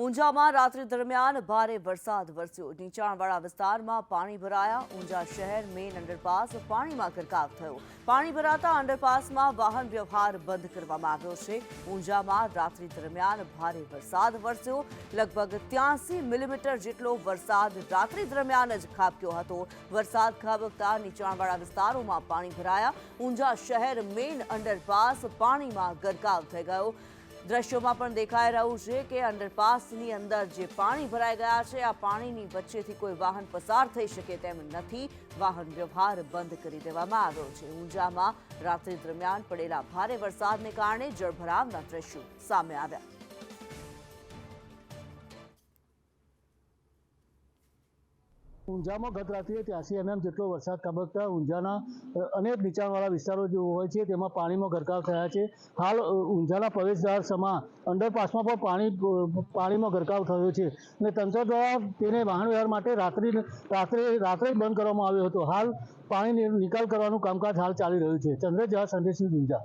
ઊંઝામાં રાત્રિ દરમિયાન ભારે વરસાદ વરસ્યો. નીચાણવાળા વિસ્તારમાં પાણી ભરાયા. ઊંઝા શહેર મેઇન અંડરપાસ પાણીમાં ગરકાવ થયો. પાણી ભરાતા અંડરપાસમાં વાહન વ્યવહાર બંધ કરવામાં આવ્યો છે. ઊંઝામાં રાત્રિ દરમિયાન ભારે વરસાદ વરસ્યો. લગભગ ત્યાસી મિલીમીટર જેટલો વરસાદ રાત્રિ દરમિયાન જ ખાબક્યો હતો. વરસાદ ખાબકતા નીચાણવાળા વિસ્તારોમાં પાણી ભરાયા. ઊંઝા શહેર મેઇન અંડરપાસ પાણીમાં ગરકાવ થઈ ગયો. દ્રશ્યોમાં પણ દેખાઈ રહ્યું છે કે અંડરપાસની અંદર જે પાણી ભરાઈ ગયા છે, આ પાણીની વચ્ચેથી કોઈ વાહન પસાર થઈ શકે તેમ નથી. વાહન વ્યવહાર બંધ કરી દેવામાં આવ્યો છે. ઊંઝામાં રાત્રિ દરમિયાન પડેલા ભારે વરસાદને કારણે જળભરાવના દ્રશ્યો સામે આવ્યા. ઊંઝામાં ગત રાત્રે ત્યાંસી એમએમ જેટલો વરસાદ ખાબકતા ઊંઝાના અનેક નીચાણવાળા વિસ્તારો જે હોય છે, તેમાં પાણીમાં ગરકાવ થયા છે. હાલ ઊંઝાના પ્રવેશદ્વાર સમા અંડરપાસમાં પણ પાણી પાણીમાં ગરકાવ થયો છે અને તંત્ર દ્વારા તેને વાહન વ્યવહાર માટે રાત્રિ, રાત્રે રાત્રે બંધ કરવામાં આવ્યો હતો. હાલ પાણી નિકાલ કરવાનું કામકાજ હાલ ચાલી રહ્યું છે. ચંદ્રજવા સંદેશ ઊંઝા.